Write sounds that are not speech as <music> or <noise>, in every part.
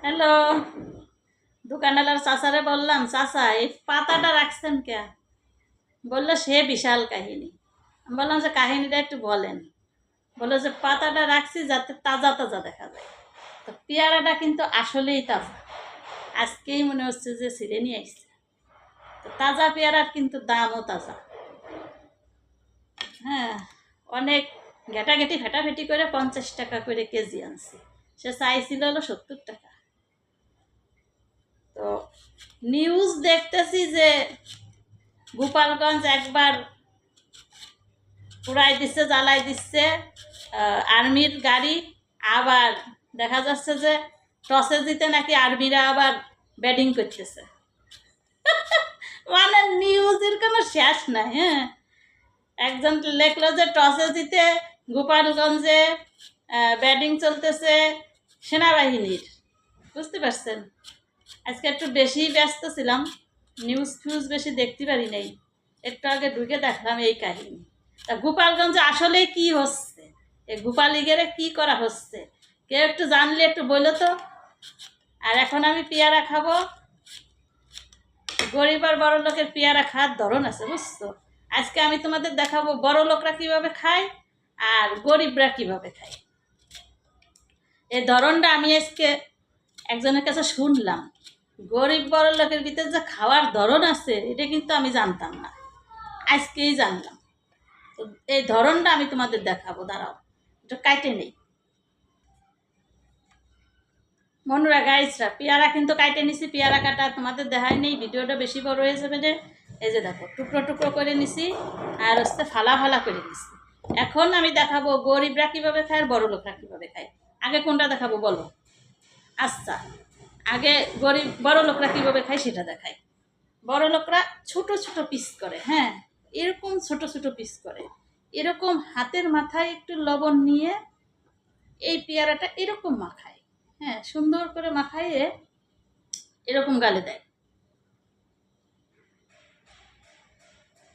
Hello. দোকানওয়ালার চাচারে বললাম, চাচা, এই পাতাটা রাখছেন কে? বলল, সে বিশাল কাহিনী। আমি বললাম যে, কাহিনীটা একটু বলেন। বলল যে, পাতাটা রাখছি যাতে তাজা তাজা দেখা যায়। তো পেয়ারাটা কিন্তু আসলেই তাজা। আজকেই মনে হচ্ছে যে, ছিঁড়ে নিয়ে আসছে। তো তাজা পেয়ারার কিন্তু দামও তাজা। হ্যাঁ অনেক ঘেটাঘেটি ফেটাফেটি করে পঞ্চাশ টাকা করে কেজি আনছি। সে চাইছিল হলো সত্তর টাকা। তো নিউজ দেখতেছি যে গোপালগঞ্জ একবার পুরাই দিচ্ছে জ্বালাই দিচ্ছে আর্মির গাড়ি। আবার দেখা যাচ্ছে যে টসে দিতে নাকি আর্মিরা আবার ব্যাটিং করতেছে। <laughs> মানে নিউজের কোনো শেষ নাই হ্যাঁ। একজন লেখলো যে টসে দিতে গোপালগঞ্জে ব্যাটিং চলতেছে সেনাবাহিনীর। বুঝতে পারছেন? আজকে একটু বেশি ব্যস্ত ছিলাম নিউজ ফিউজ বেশি দেখতে পারি নাই। একটু আগে ঢুকে দেখলাম এই কাহিনী। তা গোপালগঞ্জে আসলে কি হচ্ছে? এই গোপালিগেরে কি করা হচ্ছে? কেউ একটু জানলে একটু বলো তো। আর এখন আমি পেয়ারা খাব। গরিব আর বড় লোকের পেয়ারা খাওয়ার ধরন আছে, বুঝছ? আজকে আমি তোমাদের দেখাবো বড় লোকরা কীভাবে খায় আর গরিবরা কীভাবে খায়। এই ধরনটা আমি আজকে একজনের কাছে শুনলাম, গরিব বড় লোকের ভিতরে যে খাওয়ার ধরন আছে, এটা কিন্তু আমি জানতাম না। আজকেই জানলাম। তো এই ধরনটা আমি তোমাদের দেখাবো, দাঁড়াও এটা কাইটে নেই। মনুরা গাইছরা পেয়ারা কিন্তু কাইটে নিছি, পেয়ারা কাটা তোমাদের দেখাই নেই, ভিডিওটা বেশি বড় হয়ে যাবে যে, এই যে দেখো, টুকরো টুকরো করে নিছি আর হচ্ছে ফালা ফালা করে নিছি। এখন আমি দেখাবো গরিবরা কীভাবে খায় আর বড় লোকরা কীভাবে খায়। আগে কোনটা দেখাবো বলো? আচ্ছা আগে গরিব, বড় লোকরা কীভাবে খায় সেটা দেখায় বড় লোকরা ছোট ছোট পিস করে হ্যাঁ এরকম ছোট ছোট পিস করে। এরকম হাতের মাথায় একটু লবণ নিয়ে এই পেয়ারাটা এরকম মাখায় হ্যাঁ সুন্দর করে মাখাইয়ে এরকম গালে দেয়।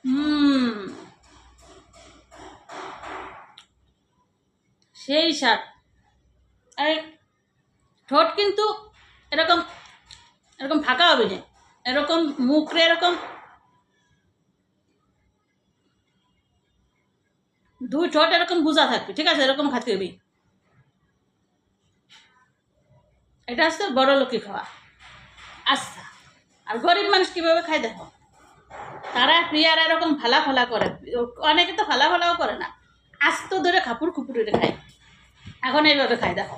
হুম, সেই স্বাদ। আর ঠোঁট কিন্তু এরকম এরকম ফাঁকা হবে না এরকম মুখরে এরকম দুই ঠোঁট এরকম গুজা থাকবে, ঠিক আছে? এরকম খাতে হবে। এটা হচ্ছে বড় লোকই খাওয়া। আচ্ছা আর গরিব মানুষ কীভাবে খায় দেখো? তারা প্রিয়ারা এরকম ফালা ফালা করে। অনেকে তো ফালা ফালাও করে না। আস্ত ধরে খাপুর খুপুরে খায়। এখন এইভাবে খায়, দেখো।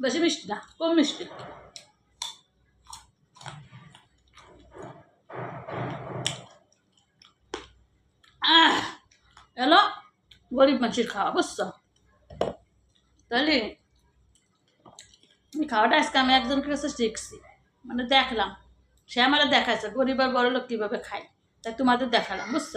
বেশি মিষ্টি না কম মিষ্টি। এলো গরিব মানুষের খাওয়া, বুঝছ? তাহলে আমি খাওয়াটা আজকে আমি একজনকে কাছে শিখছি মানে দেখলাম, সে আমার দেখাচ্ছে গরিব আর বড় লোক কীভাবে খায়? তাই তোমাদের দেখালাম, বুঝছ?